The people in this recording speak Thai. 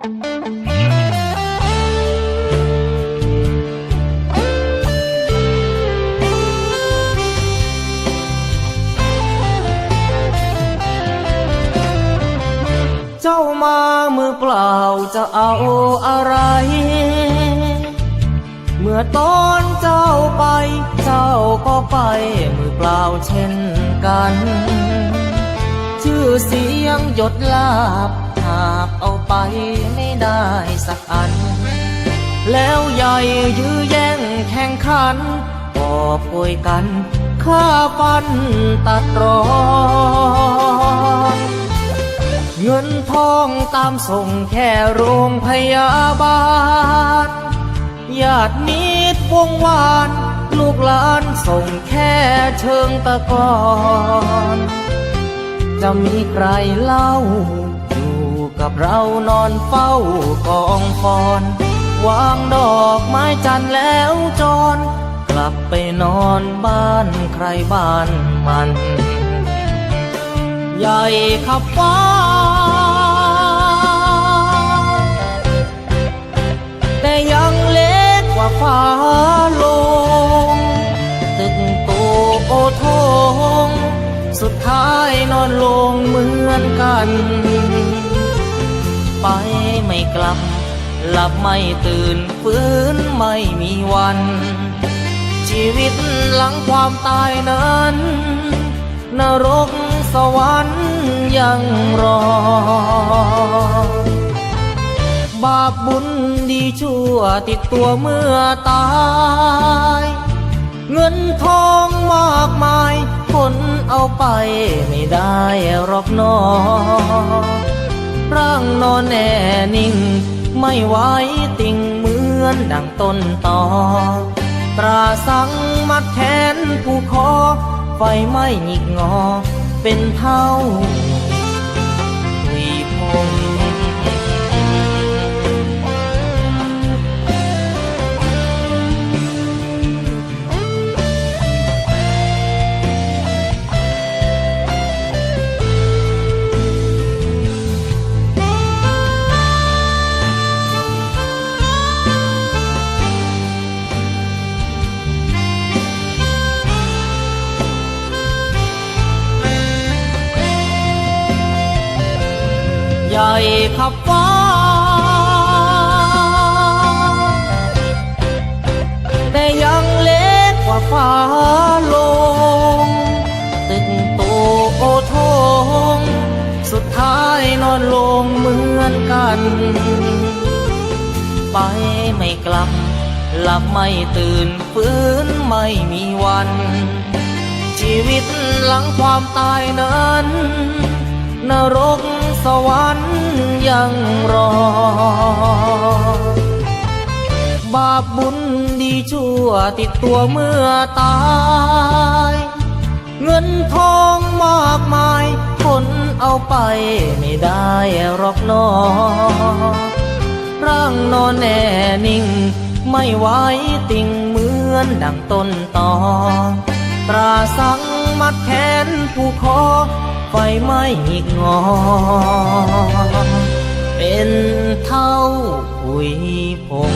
เจ้ามามือเปล่าจะเอาอะไร เมื่อตอนเจ้าไป เจ้าก็ไปมือเปล่าเช่นกัน ชื่อเสียงหยดลาบากเอาไปไม่ได้สักอัน แล้วใหญ่ยื้อแย่งแข่งขันก็ป่วยกันฆ่าฟันตัดรอนเงินทองตามส่งแค่โรงพยาบาลญาติมิตรวงวาน ลูกหลานส่งแค่เชิงตะกอนจะมีใครเล่า กับเรานอนเฝ้ากองฟอน วางดอกไม้จันแล้วจร กลับไปนอนบ้านใครบ้านมัน ใหญ่ขับฟ้าแต่ยังเล็กกว่าฟ้าลง ตึกโตโอทง สุดท้ายนอนลงเหมือนกัน ไปไม่กลับ หลับไม่ตื่นฟื้นไม่มีวัน ชีวิตหลังความตายนั้น นรกสวรรค์ยังรอ บาปบุญดีชั่วติดตัวเมื่อตายเงินทองมากมาย คนเอาไปไม่ได้หรอกนอ ร่างนอนแน่นิ่ง ไม่ไหวติ่งเหมือนดังต้นตอตราสังมัดแขนผู้คอ ไฟไหม้หงิกงอ เป็นเท่าวีพง ใหญ่ขับฟ้าแต่ยังเล็กกว่าฟ้าลง ตึกโตโอทง สุดท้ายนอนลงเหมือนกัน ไปไม่กลับ หลับไม่ตื่นฟื้นไม่มีวัน ชีวิตหลังความตายนั้น นรก สวรรค์ยังรอ บาปบุญดีชั่วติดตัวเมื่อตาย เงินทองมากมาย คนเอาไปไม่ได้หรอกนอ ร่างนอนแน่นิ่ง ไม่ไหวติ่งเหมือนดังต้นตอตราสังมัดแขนผู้คอ ไฟไหม้หงิกงอ เป็นเท่าปุยพง